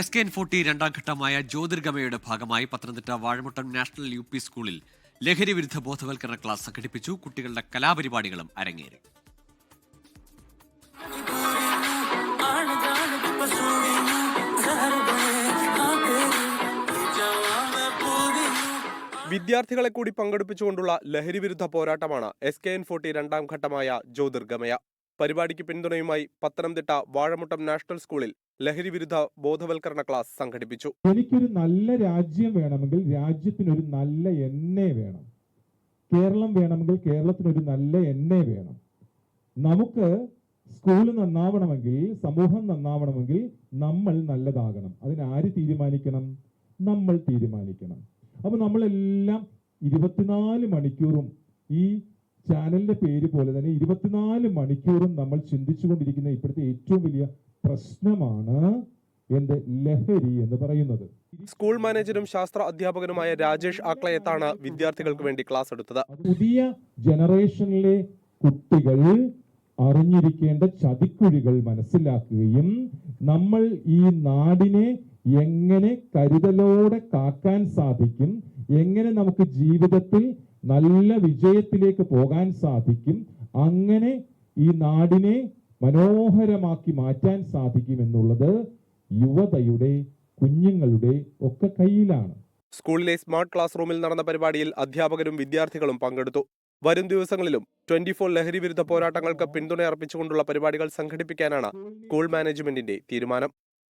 S K N forty രണ്ടാം ഘട്ടമായ ജ്യോതിർഗമയുടെ ഭാഗമായി Pathanamthitta Vazhamuttam national U P സ്കൂളിൽ ലഹരി വിരുദ്ധ ബോധവൽക്കരണ ക്ലാസ് സംഘടിപ്പിച്ചു. കുട്ടികളുടെ കലാപരിപാടികളും അരങ്ങേറി. വിദ്യാർത്ഥികളെ കൂടി പങ്കെടുപ്പിച്ചുകൊണ്ടുള്ള ലഹരി വിരുദ്ധ പോരാട്ടമാണ് എസ് കെ എൻ ഫോർട്ടി രണ്ടാം ഘട്ടമായ ജ്യോതിർഗമയ. പരിപാടിക്ക് പിന്തുണയുമായി പത്തനംതിട്ട വാഴമുട്ടം നാഷണൽ സ്കൂളിൽ ലഹരി വിരുദ്ധ ബോധവൽക്കരണ ക്ലാസ് സംഘടിപ്പിച്ചു. എനിക്കൊരു നല്ല രാജ്യം വേണമെങ്കിൽ രാജ്യത്തിനൊരു നല്ല എണ്ണ വേണം. കേരളം വേണമെങ്കിൽ കേരളത്തിനൊരു നല്ല എണ്ണ വേണം. നമുക്ക് സ്കൂൾ നന്നാവണമെങ്കിൽ സമൂഹം നന്നാവണമെങ്കിൽ നമ്മൾ നല്ലതാകണം. അതിന് ആര് തീരുമാനിക്കണം? നമ്മൾ തീരുമാനിക്കണം. അപ്പൊ നമ്മളെല്ലാം ഇരുപത്തിനാല് മണിക്കൂറും ഈ ചാനലിന്റെ പേര് പോലെ തന്നെ ഇരുപത്തിനാല് മണിക്കൂറും നമ്മൾ ചിന്തിച്ചുകൊണ്ടിരിക്കുന്ന ഇപ്പോഴത്തെ ഏറ്റവും വലിയ പ്രശ്നമാണ് എന്ത്? ലഹരി എന്ന് പറയുന്നത്. സ്കൂൾ മാനേജരും ശാസ്ത്ര അധ്യാപകനുമായ രാജേഷ് ആക്ലയത്താണ് വിദ്യാർത്ഥികൾക്ക് വേണ്ടി ക്ലാസ് എടുത്തത്. പുതിയ ജനറേഷനിലെ കുട്ടികൾ അറിഞ്ഞിരിക്കേണ്ട ചതിക്കുഴികൾ മനസ്സിലാക്കുകയും നമ്മൾ ഈ നാടിനെ എങ്ങനെ കരുതലോടെ കാക്കാൻ സാധിക്കും എങ്ങനെ നമുക്ക് ജീവിതത്തിൽ നല്ല വിജയത്തിലേക്ക് പോകാൻ സാധിക്കും. അങ്ങനെ ഈ നാടിനെ മനോഹരമാക്കി മാറ്റാൻ സാധിക്കും എന്നുള്ളത് യുവതയുടെ കുഞ്ഞുങ്ങളുടെ ഒക്കെ കയ്യിലാണ്. സ്കൂളിലെ സ്മാർട്ട് ക്ലാസ് റൂമിൽ നടന്ന പരിപാടിയിൽ അധ്യാപകരും വിദ്യാർത്ഥികളും പങ്കെടുത്തു. വരും ദിവസങ്ങളിലും ട്വന്റി ഫോർ ലഹരി വിരുദ്ധ പോരാട്ടങ്ങൾക്ക് പിന്തുണ അർപ്പിച്ചുകൊണ്ടുള്ള പരിപാടികൾ സംഘടിപ്പിക്കാനാണ് സ്കൂൾ മാനേജ്മെന്റിന്റെ തീരുമാനം.